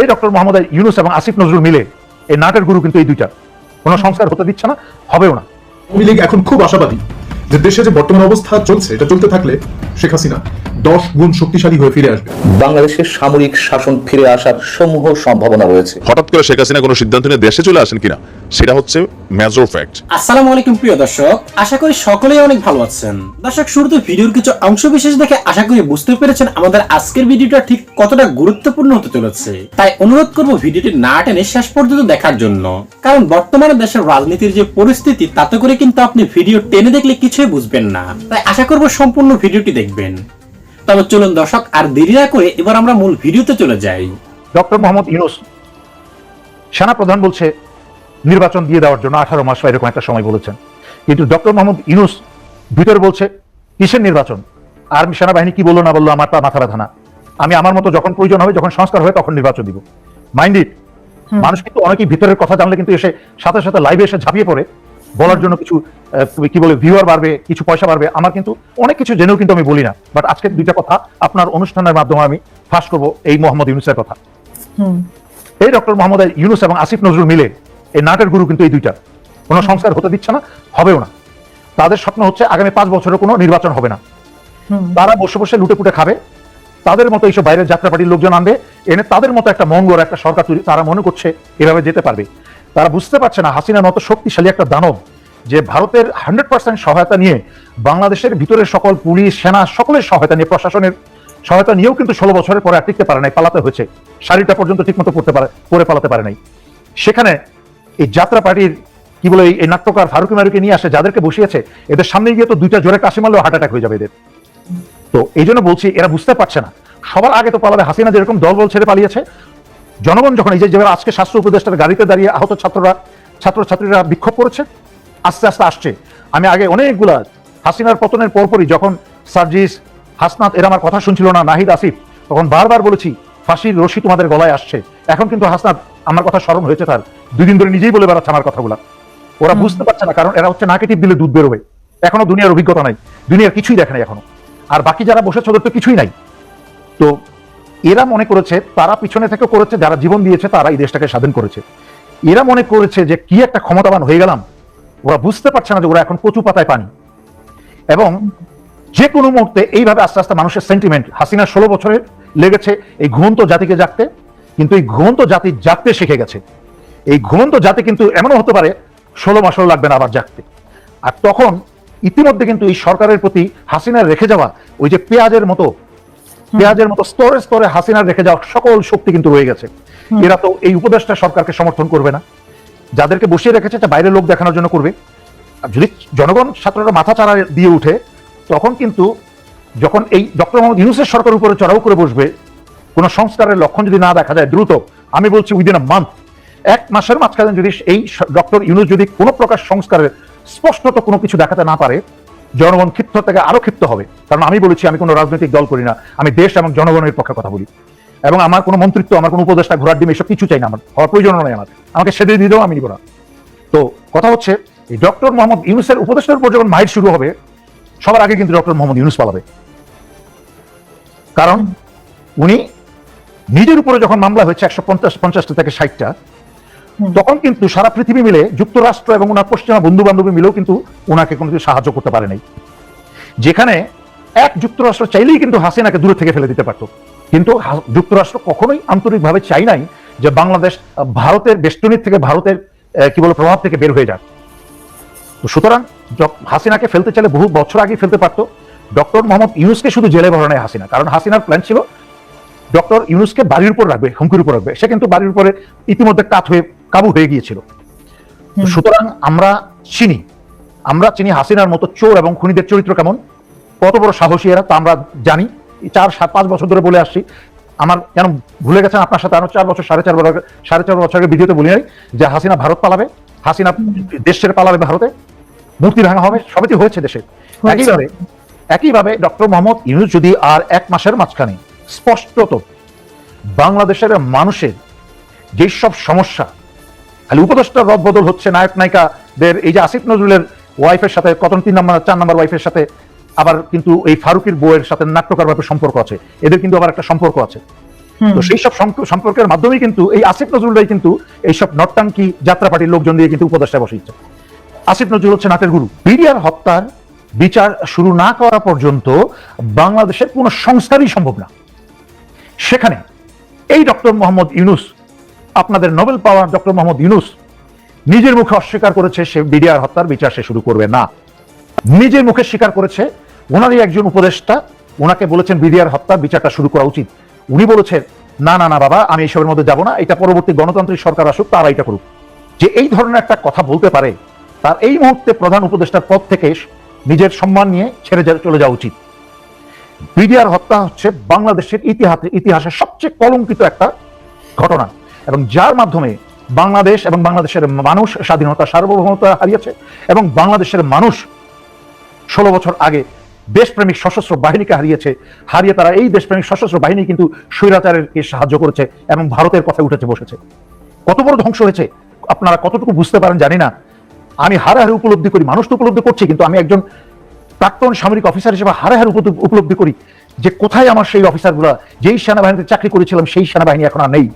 এই ডক্টর মোহাম্মদ ইউনুস এবং আসিফ নজরুল মিলে এই নাটের গুরু কিন্তু এই দুইটা। কোনো সংস্কার হতে দিচ্ছে না, হবেও না। আওয়ামী লীগ এখন খুব আশাবাদী যে দেশে যে বর্তমান অবস্থা চলছে, এটা চলতে থাকলে শেখ হাসিনা দশ গুণ শক্তিশালী হয়ে ফিরে আসবে। বাংলাদেশের সামরিক শাসন ফিরে আসার সমূহ সম্ভাবনা রয়েছে। হঠাৎ করে শেখ হাসিনা কোনো সিদ্ধান্ত নিয়ে দেশে চলে আসেন কিনা সেটা হচ্ছে মেজর ফ্যাক্ট আসসালামু আলাইকুম প্রিয় দর্শক আশা করি সকলেই অনেক ভালো আছেন। দর্শক শুরুতে ভিডিওর কিছু অংশ বিশেষ দেখে আশা করি বুঝতে পেরেছেন আমাদের আজকের ভিডিওটা ঠিক কতটা গুরুত্বপূর্ণ হতে চলেছে। তাই অনুরোধ করব ভিডিওটি না টেনে শেষ পর্যন্ত দেখার জন্য। কারণ বর্তমানে দেশের রাজনীতির যে পরিস্থিতি তাতে করে কিন্তু আপনি ভিডিও টেনে দেখলে কিছুই বুঝবেন না। তাই আশা করব সম্পূর্ণ ভিডিওটি দেখবেন। তবে চলুন দর্শক আর দেরি না করে এবার আমরা মূল ভিডিওতে চলে যাই। ডক্টর মোহাম্মদ ইউনুস সেনা প্রধান বলছে নির্বাচন দিয়ে দেওয়ার জন্য আঠারো মাস বা এরকম একটা সময় বলেছেন। কিন্তু ডক্টর মোহাম্মদ ইউনুস ভিতরে বলছে কিসের নির্বাচন? আর্মি সেনাবাহিনী কি বলল না বলল আমার তা মাথা ব্যথা না। আমি আমার মতো যখন প্রয়োজন হবে যখন সংস্কার হবে তখন নির্বাচন দিব। মাইন্ড ইট মানুষ কিন্তু অনেকেই ভিতরের কথা জানলে কিন্তু এসে সাথে সাথে লাইভে এসে ঝাঁপিয়ে পড়ে। বলার জন্য কিছু কি বলে ভিউয়ার বাড়বে কিছু পয়সা বাড়বে আমার কিন্তু অনেক কিছু জেনেও কিন্তু আমি বলি না। বাট আজকে দুইটা কথা আপনার অনুষ্ঠানের মাধ্যমে আমি ফাঁস করব এই মোহাম্মদ ইউনুসের কথা। এই ডক্টর মোহাম্মদ ইউনুস এবং আসিফ নজরুল মিলে এই নাটের গুরু কিন্তু এই দুইটা। কোনো সংস্কার হতে দিচ্ছে না হবেও না। তাদের স্বপ্ন হচ্ছে আগামী পাঁচ বছরের কোনো নির্বাচন হবে না। তারা বসে বসে লুটে পুটে খাবে। তাদের মতো এইসব বাইরের যাত্রাপাটির লোকজন আনবে। এনে তাদের মতো একটা মঙ্গল একটা সরকার তৈরি তারা মনে করছে এভাবে যেতে পারবে। তারা বুঝতে পারছে না হাসিনার মতো শক্তিশালী একটা দানব, যে ভারতের হান্ড্রেড পার্সেন্ট সহায়তা নিয়ে বাংলাদেশের ভিতরের সকল পুলিশ, সেনা, সকলের সহায়তা নিয়ে, প্রশাসনের সহায়তা নিয়েও কিন্তু ষোলো বছরের পরে আর টিকতে পারে নাই, পালাতে হয়েছে। শাড়িটা পর্যন্ত ঠিকমতো পড়তে পারে, পরে পালাতে পারে নাই। সেখানে এই যাত্রা পার্টির, কি বলে এই- এই নাট্যকার ফারুকি মারুকে নিয়ে আসে, যাদেরকে বসিয়েছে, এদের সামনে গিয়ে তো দুইটা জোরে কাশি মারলেও হার্ট অ্যাটাক হয়ে যাবে এদের। তো এই জন্য বলছি, এরা বুঝতে পারছে না। সবার আগে তো পালাবে, হাসিনা যেরকম দলবল ছেড়ে পালিয়েছে জনগণ যখন এই যে যেভাবে আজকে স্বাস্থ্য উপদেষ্টার গাড়িতে দাঁড়িয়ে আহত ছাত্ররা ছাত্রছাত্রীরা বিক্ষোভ করেছে আস্তে আস্তে আসছে। আমি আগে অনেকগুলা হাসিনার পতনের পরপরই যখন সার্জিস হাসনাত এরা আমার কথা শুনছিল না নাহিদ আসিফ তখন বারবার বলেছি ফাঁসির রশি তোমাদের গলায় আসছে। এখন কিন্তু হাসনাত আমার কথা স্মরণ হয়েছে তার। দুই দিন ধরে নিজেই বলে বেড়াচ্ছে আমার কথাগুলা। ওরা বুঝতে পারছে না কারণ এরা হচ্ছে নাকে টিপ দিলে দুধ বেরোবে। এখনও দুনিয়ার অভিজ্ঞতা নাই। দুনিয়ার কিছুই দেখে নাই এখনও। আর বাকি যারা বসেছে ওদের তো কিছুই নাই। তো এরা মনে করেছে, তারা পিছনে থেকে করেছে, যারা জীবন দিয়েছে, তারা এই দেশটাকে স্বাধীন করেছে। এরা মনে করেছে যে কি একটা ক্ষমতাবান হয়ে গেলাম, ওরা বুঝতে পারছে না যে ওরা এখন কচু পাতায় পানি। এবং যে কোনো মুহূর্তে এইভাবে আস্তে আস্তে মানুষের সেন্টিমেন্ট হাসিনা ষোলো বছরে লেগেছে এই ঘুমন্ত জাতিকে জাগতে, কিন্তু এই ঘুমন্ত জাতি জাগতে শিখে গেছে। এই ঘুমন্ত জাতি কিন্তু এমনও হতে পারে, ষোলো মাসও লাগবে না আবার জাগতে। আর তখন ইতিমধ্যে কিন্তু এই সরকারের প্রতি হাসিনার রেখে যাওয়া, ওই যে পেঁয়াজের মতো পেঁয়াজের মতো স্তরে স্তরে হাসিনার রেখে যাওয়া সকল শক্তি কিন্তু রয়ে গেছে। এরা তো এই উপদেশটা সরকারকে সমর্থন করবে না। যাদেরকে বসিয়ে রেখেছে এটা বাইরের লোক দেখানোর জন্য করবে। আর যদি জনগণ ছাত্ররা মাথা চারা দিয়ে উঠে তখন কিন্তু যখন এই ডক্টর মোহাম্মদ ইউনুসের সরকার উপরে চড়াও করে বসবে কোনো সংস্কারের লক্ষণ যদি না দেখা যায় দ্রুত আমি বলছি উইদিন আ মান্থ এক মাসের মাঝখানে যদি এই ডক্টর ইউনুস যদি কোনো প্রকার সংস্কারের স্পষ্টত কোনো কিছু দেখাতে না পারে জনগণ ক্ষিপ্ত থেকে আরও ক্ষিপ্ত হবে। কারণ আমি বলেছি, আমি কোনো রাজনৈতিক দল করি না। আমি দেশ এবং জনগণের পক্ষে কথা বলি। এবং আমার কোনো মন্ত্রিত্ব, আমার কোনো উপদেষ্টা ঘোরার ডিম এসব কিছু চাই না আমার। হওয়ার প্রয়োজন নয় আমার। আমাকে সেদিন দিলেও আমি নিব না। তো কথা হচ্ছে, এই ডক্টর মোহাম্মদ ইউনুসের উপদেষ্টার উপর যখন মাইট শুরু হবে, সবার আগে কিন্তু ডক্টর মোহাম্মদ ইউনুস পালাবে। কারণ উনি নিজের উপরে যখন মামলা হয়েছে, একশো পঞ্চাশ, পঞ্চাশটা থেকে ষাটটা তখন কিন্তু সারা পৃথিবী মিলে যুক্তরাষ্ট্র এবং ওনার পশ্চিমা বন্ধু বান্ধবী মিলেও কিন্তু ওনাকে কোনো সাহায্য করতে পারে নাই। যেখানে এক যুক্তরাষ্ট্র চাইলেই কিন্তু হাসিনাকে দূরে থেকে ফেলে দিতে পারতো। কিন্তু যুক্তরাষ্ট্র কখনোই আন্তরিকভাবে চাই নাই যে বাংলাদেশ ভারতের বেষ্টনীর থেকে ভারতের কি বলে, প্রভাব থেকে বের হয়ে যাক। সুতরাং হাসিনাকে ফেলতে চাইলে বহু বছর আগে ফেলতে পারতো। ডক্টর মোহাম্মদ ইউনুসকে শুধু জেলে ভরানো হাসিনা, কারণ হাসিনার প্ল্যান ছিল, ডক্টর ইউনুসকে বাড়ির উপর রাখবে, হুমকির উপর রাখবে। সে কিন্তু বাড়ির উপরে ইতিমধ্যে কাত হয়ে কাবু হয়ে গিয়েছিল। সুতরাং আমরা চিনি। আমরা চিনি হাসিনার মতো চোর এবং খুনিদের চরিত্র কেমন? কত বড় সাহসী এরা তা আমরা জানি। চার সাত পাঁচ বছর ধরে বলে আসছি। আমার কেন ভুলে গেছেন আপনার সাথে? আরও চার বছর সাড়ে চার বছর সাড়ে চার বছর আগে ভিডিওতে বলি নাই যে হাসিনা ভারত পালাবে। হাসিনা দেশ ছেড়ে পালাবে ভারতে। মূর্তি ভাঙা হবে সবই হয়েছে দেশে। একইভাবে একইভাবে ডক্টর মোহাম্মদ ইউনুস যদি আর এক মাসের মাঝখানে স্পষ্টত বাংলাদেশের মানুষের যেসব সমস্যা খালি উপদেষ্টা রদ বদল হচ্ছে নায়ক নায়িকাদের এই যে আসিফ নজরুলের ওয়াইফের সাথে কত তিন নম্বর চার নম্বর ওয়াইফের সাথে আবার কিন্তু এই ফারুকের বউয়ের সাথে নাট্যকার ব্যাপারে সম্পর্ক আছে। এদের কিন্তু আবার একটা সম্পর্ক আছে। তো সেই সব সম্পর্কের মাধ্যমে কিন্তু এই আসিফ নজরুলরাই কিন্তু এইসব নটটাঙ্কি যাত্রা পার্টির লোকজন দিয়ে কিন্তু উপদেষ্টা বসিয়েছে। আসিফ নজরুল হচ্ছে নাটের গুরু। বিডিআর হত্যার বিচার শুরু না করা পর্যন্ত বাংলাদেশের কোনো সংস্কারই সম্ভব না। সেখানে এই ডক্টর মোহাম্মদ ইউনুস আপনাদের নোবেল পাওয়ার ডক্টর মোহাম্মদ ইউনুস নিজের মুখে অস্বীকার করেছে সে বিডিআর হত্যার বিচার সে শুরু করবে না। নিজের মুখে স্বীকার করেছে ওনারই একজন উপদেষ্টা, ওনাকে বলেছেন বিডিআর হত্যার বিচারটা শুরু করা উচিত। উনি বলেছেন, না না না, বাবা, আমি এসবের মধ্যে যাব না, এটা পরবর্তী গণতান্ত্রিক সরকার আসুক, তারা এটা করুক। যে এই ধরনের একটা কথা বলতে পারে, তার এই মুহূর্তে প্রধান উপদেষ্টার পদ থেকে নিজের সম্মান নিয়ে ছেড়ে চলে যাওয়া উচিত। বিডিআর হত্যা হচ্ছে বাংলাদেশের ইতিহাসে ইতিহাসের সবচেয়ে কলঙ্কিত একটা ঘটনা। এবং যার মাধ্যমে বাংলাদেশ এবং বাংলাদেশের মানুষ স্বাধীনতা, সার্বভৌমতা হারিয়েছে এবং বাংলাদেশের মানুষ ষোলো বছর আগে দেশপ্রেমিক সশস্ত্র বাহিনীকে হারিয়েছে, হারিয়ে তারা এই দেশপ্রেমিক সশস্ত্র বাহিনী কিন্তু স্বৈরাচারেরকে সাহায্য করেছে এবং ভারতের কথা উঠেছে, বসেছে। কত বড় ধ্বংস হয়েছে? আপনারা কতটুকু বুঝতে পারেন জানি না। আমি হারে হারে উপলব্ধি করি, মানুষ তো উপলব্ধি করছি, কিন্তু আমি একজন প্রাক্তন সামরিক অফিসার হিসেবে হারে হারে উপলব্ধি- করি যে কোথায় আমার সেই অফিসারগুলো, যেই সেনাবাহিনীতে চাকরি করেছিলাম, সেই সেনাবাহিনী এখন আর নেই।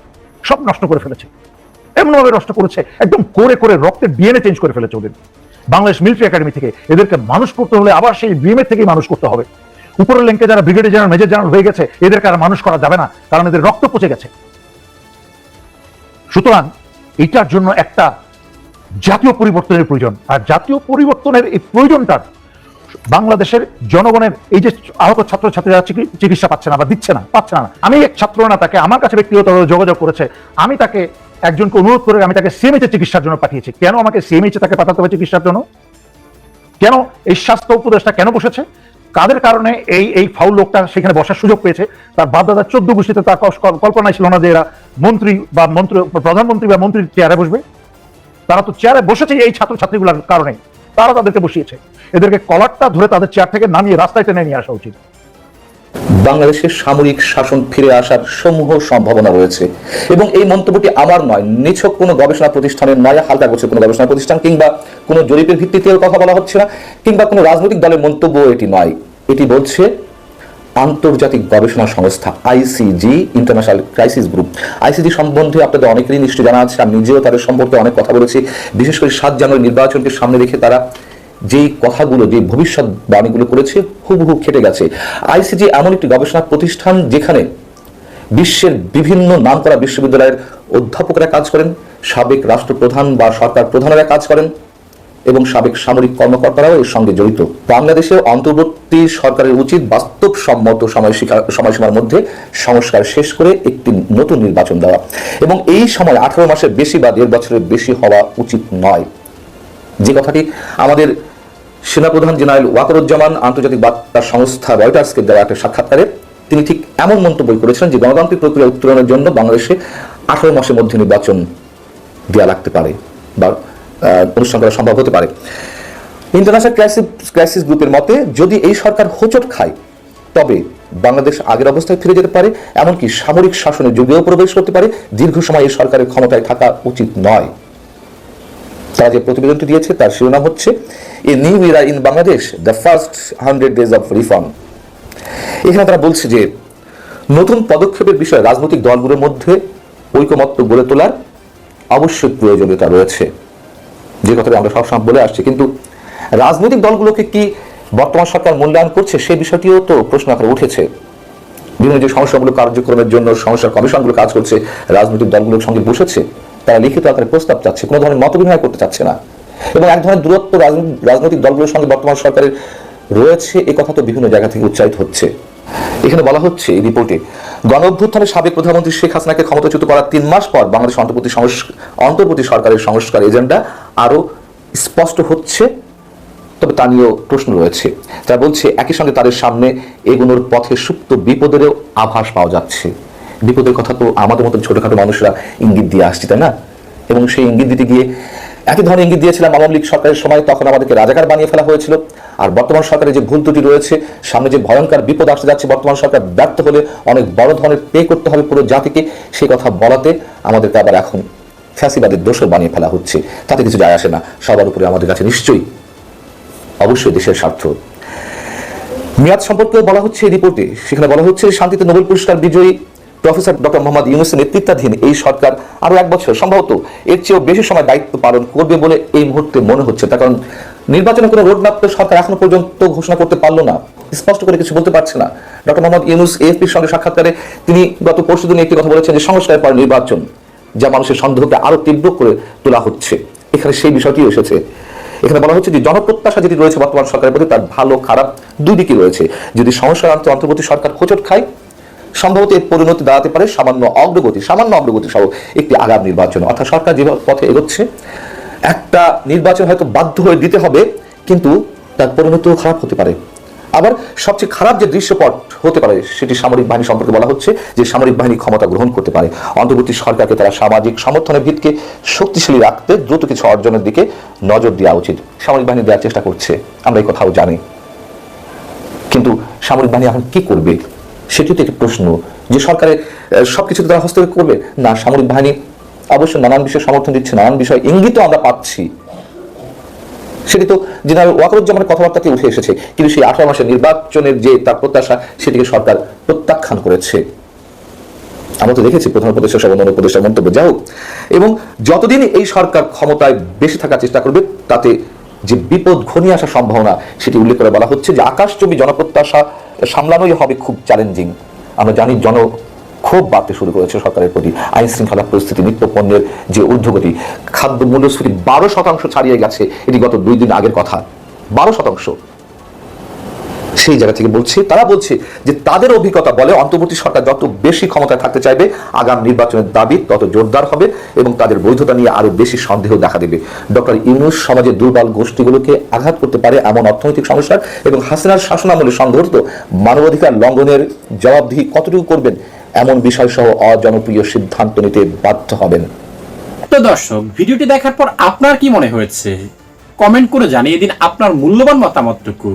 সব নষ্ট করে ফেলেছে। এমনভাবে নষ্ট করেছে, একদম করে করে রক্তের ডিএনএ চেঞ্জ করে ফেলেছে ওদের। বাংলাদেশ মিলিটারি একাডেমি থেকে এদেরকে মানুষ করতে হলে আবার সেই বিএমএ থেকেই মানুষ করতে হবে। উপরের লেঙ্কে যারা ব্রিগেডিয়ার জেনারেল মেজর জেনারেল হয়ে গেছে, এদেরকে আর মানুষ করা যাবে না, কারণ এদের রক্ত পচে গেছে। সুতরাং এটার জন্য একটা জাতীয় পরিবর্তনের প্রয়োজন, আর জাতীয় পরিবর্তনের এই প্রয়োজনটার বাংলাদেশের জনগণের এই যে আহত ছাত্রছাত্রীরা চিকি- চিকিৎসা পাচ্ছে না বা দিচ্ছে না, পাচ্ছে না আমি এক ছাত্র না, তাকে আমার কাছে ব্যক্তিগত যোগাযোগ করেছে। আমি তাকে একজনকে অনুরোধ করে আমি তাকে সিএমএইচ চিকিৎসার জন্য পাঠিয়েছি। কেন আমাকে সিএমএইচ তাকে পাঠাতে হবে চিকিৎসার জন্য? কেন এই স্বাস্থ্য উপদেশটা কেন বসেছে? কাদের কারণে এই এই ফাউল লোকটা সেখানে বসার সুযোগ পেয়েছে? তার বাপদাদা চোদ্দ গোষ্ঠীতে তার কস- কল- কল্পনাই ছিল না যে এরা মন্ত্রী বা মন্ত্রী, প্রধানমন্ত্রী বা মন্ত্রীর চেয়ারে বসবে। তারা তো চেয়ারে বসেছে এই ছাত্রছাত্রীগুলোর কারণে। তারা তাদেরকে বসিয়েছে। এদেরকে কলারটা ধরে তাদের চেয়ার থেকে নামিয়ে রাস্তায় টেনে নিয়ে আসা উচিত। বাংলাদেশের সামরিক শাসন ফিরে আসার সমূহ সম্ভাবনা রয়েছে। এবং এই মন্তব্যটি আমার নয়, নিছক কোনো গবেষণা প্রতিষ্ঠানের নয়, হালকা করছে কোনো গবেষণা প্রতিষ্ঠান কিংবা কোনো জরিপের ভিত্তিতে কথা বলা হচ্ছে না, কিংবা কোনো রাজনৈতিক দলের মন্তব্য এটি নয়। এটি বলছে, আন্তর্জাতিক গবেষণা সংস্থা, ICG international crisis group ICG সম্বন্ধে আপনাদের অনেকেরই নিশ্চয়ই জানা আছে, আমি নিজেও তাদের সম্পর্কে অনেক কথা বলেছি। বিশেষ করে সাত জানুয়ারি নির্বাচনকে সামনে রেখে তারা যেই কথাগুলো যে ভবিষ্যৎবাণীগুলো করেছে, হুবহু খেটে গেছে। আইসিজি এমন একটি গবেষণা প্রতিষ্ঠান যেখানে বিশ্বের বিভিন্ন নামকরা বিশ্ববিদ্যালয়ের অধ্যাপকরা কাজ করেন, সাবেক রাষ্ট্রপ্রধান বা সরকার প্রধানেরা কাজ করেন, এবং সাবেক সামরিক কর্মকর্তারাও এর সঙ্গে জড়িত। বাংলাদেশে অন্তর্বর্তী সরকারের উচিত বাস্তবসম্মত সময়সীমা- সময়সীমার মধ্যে সংস্কার শেষ করে একটি নতুন নির্বাচন দেওয়া। এবং এই সময় আঠারো মাসের বেশি বা দেড় বছরের বেশি হওয়া উচিত নয়। যে কথাটি আমাদের সেনাপ্রধান জেনারেল ওয়াকরুজ্জামান আন্তর্জাতিক বার্তা সংস্থা রয়টার্সকে দেওয়া একটা সাক্ষাৎকারে তিনি ঠিক এমন মন্তব্য করেছিলেন যে গণতান্ত্রিক প্রক্রিয়া উত্তরণের জন্য বাংলাদেশে আঠারো মাসের মধ্যে নির্বাচন দেওয়া লাগতে পারে বা অনুষ্ঠান করা সম্ভব হতে পারে। ইন্টারন্যাশনাল ক্রাইসিস ক্রাইসিস গ্রুপের মতে, যদি এই সরকার হোঁচট খায়, তবে বাংলাদেশ আগের অবস্থায় ফিরে যেতে পারে, এমনকি সামরিক শাসনের যুগেও প্রবেশ করতে পারে। দীর্ঘ সময় এই সরকারের ক্ষমতায় থাকা উচিত নয়। তারা যে প্রতিবেদনটি দিয়েছে, তার শিরোনাম হচ্ছে a new era in Bangladesh the first hundred days of reform এখানে তারা বলছে যে, নতুন পদক্ষেপের বিষয়ে রাজনৈতিক দলগুলোর মধ্যে ঐকমত্য গড়ে তোলার অবশ্যই প্রয়োজনীয়তা রয়েছে। যে কথাটা আমরা সবসময় বলে আসছি, কিন্তু রাজনৈতিক দলগুলোকে কি বর্তমান সরকার মূল্যায়ন করছে সেই বিষয়টিও তো প্রশ্ন আকারে উঠেছে। বিভিন্ন যে সমস্যাগুলো কার্যক্রমের জন্য সমস্যার কমিশনগুলো কাজ করছে, রাজনৈতিক দলগুলোর সঙ্গে বসেছে তারা লিখিত আকারে প্রস্তাব চাচ্ছে, কোনো ধরনের মত বিনিময় করতে চাচ্ছে না। এবং এক ধরনের দূরত্ব রাজনৈতিক- দলগুলোর সঙ্গে বর্তমান সরকারের রয়েছে, এ কথা তো বিভিন্ন জায়গা থেকে উচ্চারিত হচ্ছে। এখানে বলা হচ্ছে এই রিপোর্টে, গণ অভ্যুত্থানে সাবেক প্রধানমন্ত্রী শেখ হাসিনাকে ক্ষমতাচ্যুত করার তিন মাস পর বাংলাদেশ অন্তর্বর্তী অন্তর্বর্তী সরকারের সংস্কার এজেন্ডা আরও স্পষ্ট হচ্ছে, তবে তা নিয়েও প্রশ্ন রয়েছে। তারা বলছে, একই সঙ্গে তাদের সামনে এগুলোর পথে সুপ্ত বিপদেরও আভাস পাওয়া যাচ্ছে। বিপদের কথা তো আমাদের মতো ছোটখাটো মানুষরা ইঙ্গিত দিয়ে আসছে, তাই না? এবং সেই ইঙ্গিত দিতে গিয়ে একই ধরনের ইঙ্গিত দিয়েছিলাম আওয়ামী লীগ সরকারের সময়, তখন আমাদেরকে রাজাকার বানিয়ে ফেলা হয়েছিল। আর বর্তমান সরকারের যে ভুল ত্রুটি রয়েছে, সামনে যে ভয়ঙ্কর বিপদ আসতে যাচ্ছে, বর্তমান সরকার ব্যর্থ হলে অনেক বড় ধরনের পে করতে হবে পুরো জাতিকে সেই কথা বলাতে আমাদেরকে আবার এখন ফ্যাসিবাদের দোষও বানিয়ে ফেলা হচ্ছে। তাতে কিছু যায় আসে না। সবার উপরে আমাদের কাছে নিশ্চয়ই অবশ্যই দেশের স্বার্থ। মেয়াদ সম্পর্কে বলা হচ্ছে এই রিপোর্টে। সেখানে বলা হচ্ছে, শান্তিতে নোবেল পুরস্কার বিজয়ী প্রফেসর ডক্টর মোহাম্মদ ইউনুসের নেতৃত্বাধীন এই সরকার আরও এক বছর সম্ভবত এর চেয়েও বেশি সময় দায়িত্ব পালন করবে বলে এই মুহূর্তে মনে হচ্ছে। তার কারণ নির্বাচনের কোনো রোডম্যাপ তো সরকার এখনও পর্যন্ত ঘোষণা করতে পারল না, স্পষ্ট করে কিছু বলতে পারছে না। ডক্টর মোহাম্মদ ইউনুস এএফপির সঙ্গে সাক্ষাৎকারে তিনি গত পরশু দিনে একটি কথা বলেছেন যে সংস্কারের পর নির্বাচন, যা মানুষের সন্দেহকে আরও তীব্র করে তোলা হচ্ছে। এখানে সেই বিষয়টি এসেছে। এখানে বলা হচ্ছে যে জনপ্রত্যাশা যেটি রয়েছে বর্তমান সরকারের প্রতি, তার ভালো খারাপ দুই দিকই রয়েছে। যদি সংস্কার অন্তর্বর্তী সরকার খোঁচট খায় সম্ভবত এর পরিণতি দাঁড়াতে পারে সামান্য অগ্রগতি সামান্য অগ্রগতি সহ একটি আগাম নির্বাচন। অর্থাৎ সরকার যে পথে এগোচ্ছে, একটা নির্বাচন হয়তো বাধ্য হয়ে দিতে হবে, কিন্তু তার পরিণতিও খারাপ হতে পারে। আবার সবচেয়ে খারাপ যে দৃশ্যপট হতে পারে, সেটি সামরিক বাহিনী সম্পর্কে বলা হচ্ছে, যে সামরিক বাহিনী ক্ষমতা গ্রহণ করতে পারে। অন্তর্বর্তী সরকারকে তারা সামাজিক সমর্থনের ভিতকে শক্তিশালী রাখতে দ্রুত কিছু অর্জনের দিকে নজর দেওয়া উচিত। সামরিক বাহিনী দেওয়ার চেষ্টা করছে, আমরা এই কথাও জানি। কিন্তু সামরিক বাহিনী এখন কি করবে? সেটি তো একটি প্রশ্ন। যে সরকারের আহ, সবকিছুতে তারা হস্তক্ষেপ করবে। না সামরিক বাহিনী অবশ্য নানান বিষয়ে সমর্থন দিচ্ছে নানান বিষয় ইঙ্গিতও আমরা পাচ্ছি। সেটি তো জেনারেল ওয়াকরুজ্জামানের কথাবার্তাতে উঠে এসেছে কিন্তু সেই আঠারো মাসের নির্বাচনের যে তার প্রত্যাশা সেটিকে সরকার প্রত্যাখ্যান করেছে। আমরা তো দেখেছি প্রধান উপদেষ্টা সব অন্যান্য উপদেষ্টার মন্তব্য। যাই হোক এবং যতদিন এই সরকার ক্ষমতায় বেশি থাকার চেষ্টা করবে তাতে যে বিপদ ঘনিয়ে আসার সম্ভাবনা, সেটি উল্লেখ করে বলা হচ্ছে যে আকাশচুম্বী জনপ্রত্যাশা সামলানোই হবে খুব চ্যালেঞ্জিং আমরা জানি জন ক্ষোভ বাড়তে শুরু করেছে সরকারের প্রতি। আইন শৃঙ্খলা পরিস্থিতি নিত্য পণ্যের যে ঊর্ধ্বগতি, খাদ্য মূল্যস্ফীতি বারো শতাংশ ছাড়িয়ে গেছে, এটি গত দুই দিন আগের কথা। বারো শতাংশ। সেই জায়গা থেকে বলছি, তারা বলছে যে তাদের অভিজ্ঞতা বলে অন্তর্বর্তী সরকার যত বেশি ক্ষমতায় থাকতে চাইবে, আগাম নির্বাচনের দাবি তত জোরদার হবে এবং তাদের বৈধতা নিয়ে আরও বেশি সন্দেহ দেখা দেবে। ডক্টর ইউনুস সমাজের দুর্বল গোষ্ঠীগুলোকে আঘাত করতে পারে এমন অর্থনৈতিক সমস্যার এবং হাসিনার শাসনামলে সংঘটিত মানবাধিকার লঙ্ঘনের জবাবদিহি কতটুকু করবেন, এমন বিষয় সহ অজনপ্রিয় সিদ্ধান্ত নিতে বাধ্য হবেন। তো দর্শক, ভিডিওটি দেখার পর আপনার কি মনে হয়েছে? কমেন্ট করে জানিয়ে দিন আপনার মূল্যবান মতামতটুকু।